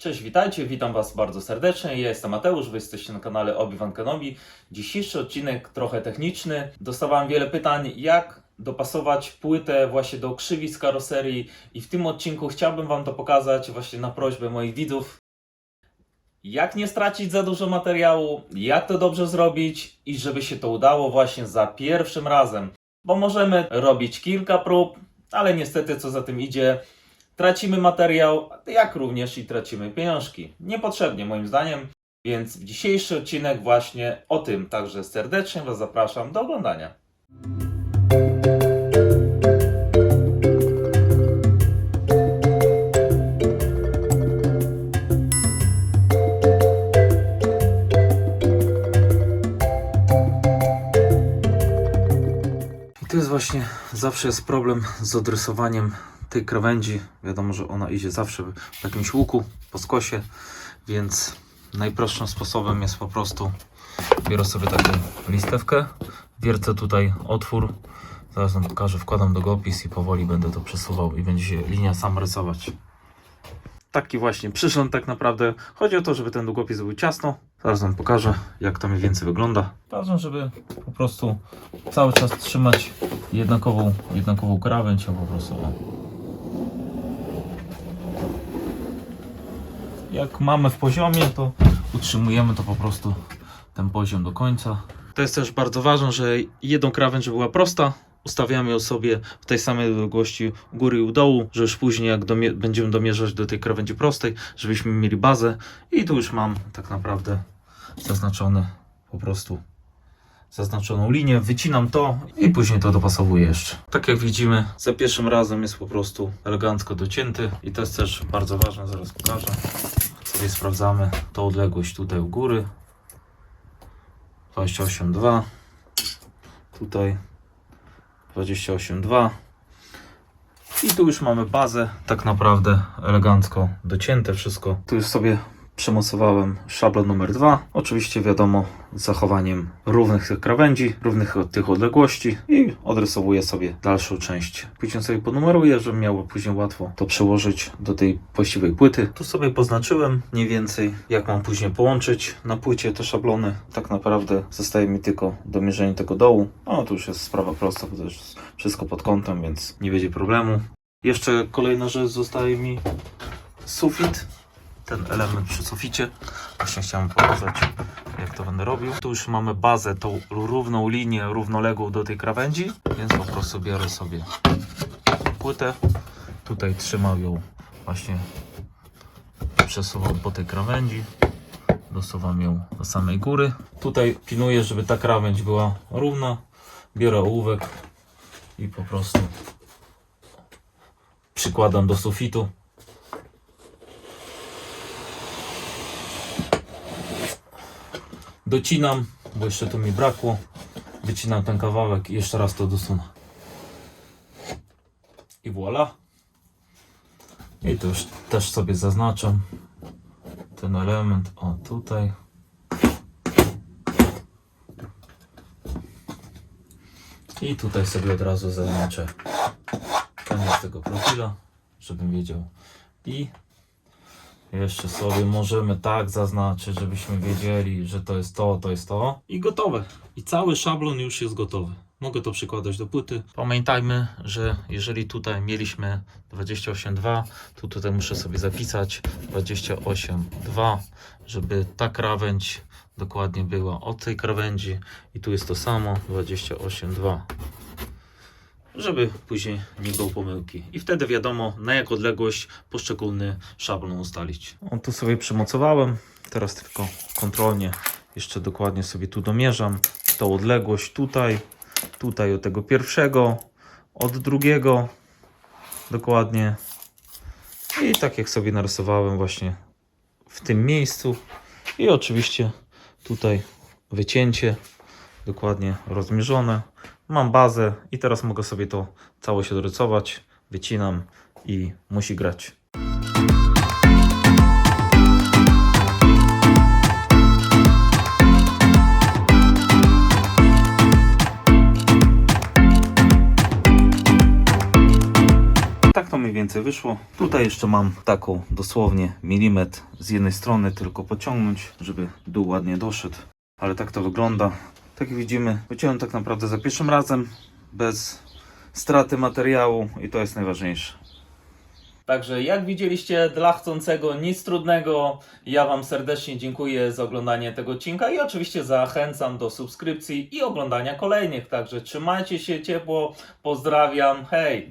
Cześć, witajcie, witam Was bardzo serdecznie. Ja jestem Mateusz, Wy jesteście na kanale Obi-Wan Kenobi. Dzisiejszy odcinek trochę techniczny. Dostawałem wiele pytań, jak dopasować płytę właśnie do krzywic karoserii i w tym odcinku chciałbym Wam to pokazać właśnie na prośbę moich widzów. Jak nie stracić za dużo materiału, jak to dobrze zrobić i żeby się to udało właśnie za pierwszym razem. Bo możemy robić kilka prób, ale niestety co za tym idzie, tracimy materiał, jak również i tracimy pieniążki. Niepotrzebnie moim zdaniem. Więc w dzisiejszy odcinek właśnie o tym. Także serdecznie Was zapraszam do oglądania. I tu jest właśnie, zawsze jest problem z odrysowaniem tej krawędzi. Wiadomo, że ona idzie zawsze w jakimś łuku, po skosie, więc najprostszym sposobem jest po prostu biorę sobie taką listewkę, wiercę tutaj otwór, zaraz wam pokażę, wkładam długopis i powoli będę to przesuwał i będzie się linia sama rysować. Taki właśnie przyrząd tak naprawdę. Chodzi o to, żeby ten długopis był ciasno. Zaraz wam pokażę, jak to mniej więcej wygląda. Ważne, żeby po prostu cały czas trzymać jednakową, jednakową krawędź, a po prostu Jak mamy w poziomie, to utrzymujemy to po prostu ten poziom do końca. To jest też bardzo ważne, że jedną krawędź była prosta, ustawiamy ją sobie w tej samej długości u góry i u dołu, że już później jak domie- będziemy domierzać do tej krawędzi prostej, żebyśmy mieli bazę i tu już mam tak naprawdę zaznaczony po prostu zaznaczoną linię, wycinam to i później to dopasowuję jeszcze. Tak jak widzimy, za pierwszym razem jest po prostu elegancko docięty i to jest też bardzo ważne, zaraz pokażę. Sobie sprawdzamy tą odległość tutaj u góry. 28,2 tutaj 28,2 i tu już mamy bazę, tak naprawdę elegancko docięte wszystko. Tu już sobie przemocowałem szablon numer 2. Oczywiście wiadomo, z zachowaniem równych tych krawędzi, równych tych odległości i odrysowuję sobie dalszą część. Później sobie ponumeruję, żeby miało później łatwo to przełożyć do tej właściwej płyty. Tu sobie poznaczyłem mniej więcej, jak mam później połączyć na płycie te szablony. Tak naprawdę zostaje mi tylko domierzenie tego dołu. No to już jest sprawa prosta, bo to jest wszystko pod kątem, więc nie będzie problemu. Jeszcze kolejna rzecz zostaje mi sufit ten element przy suficie. Właśnie chciałem pokazać, jak to będę robił. Tu już mamy bazę, tą równą linię, równoległą do tej krawędzi, więc po prostu biorę sobie płytę. Tutaj trzymam ją właśnie, przesuwam po tej krawędzi, dosuwam ją do samej góry. Tutaj pilnuję, żeby ta krawędź była równa. Biorę ołówek i po prostu przykładam do sufitu. Docinam, bo jeszcze tu mi brakło. Wycinam ten kawałek i jeszcze raz to dosunę. I voilà. I to już też sobie zaznaczam ten element. O tutaj. I tutaj sobie od razu zaznaczę koniec tego profila, żebym wiedział. I jeszcze sobie możemy tak zaznaczyć, żebyśmy wiedzieli, że to jest to, to jest to. I gotowe. I cały szablon już jest gotowy. Mogę to przykładać do płyty. Pamiętajmy, że jeżeli tutaj mieliśmy 28,2, to tutaj muszę sobie zapisać 28,2, żeby ta krawędź dokładnie była od tej krawędzi. I tu jest to samo 28,2 żeby później nie było pomyłki. I wtedy wiadomo, na jak odległość poszczególny szablon ustalić. O, tu sobie przymocowałem. Teraz tylko kontrolnie jeszcze dokładnie sobie tu domierzam tą odległość tutaj, tutaj od tego pierwszego, od drugiego dokładnie. I tak jak sobie narysowałem właśnie w tym miejscu. I oczywiście tutaj wycięcie dokładnie rozmierzone. Mam bazę i teraz mogę sobie to całość odrysować. Wycinam i musi grać. Tak to mniej więcej wyszło. Tutaj jeszcze mam taką dosłownie milimetr z jednej strony tylko pociągnąć, żeby dół ładnie doszedł. Ale tak to wygląda. Tak jak widzimy, wyciąłem tak naprawdę za pierwszym razem, bez straty materiału i to jest najważniejsze. Także jak widzieliście, dla chcącego nic trudnego. Ja Wam serdecznie dziękuję za oglądanie tego odcinka i oczywiście zachęcam do subskrypcji i oglądania kolejnych. Także trzymajcie się ciepło, pozdrawiam, hej!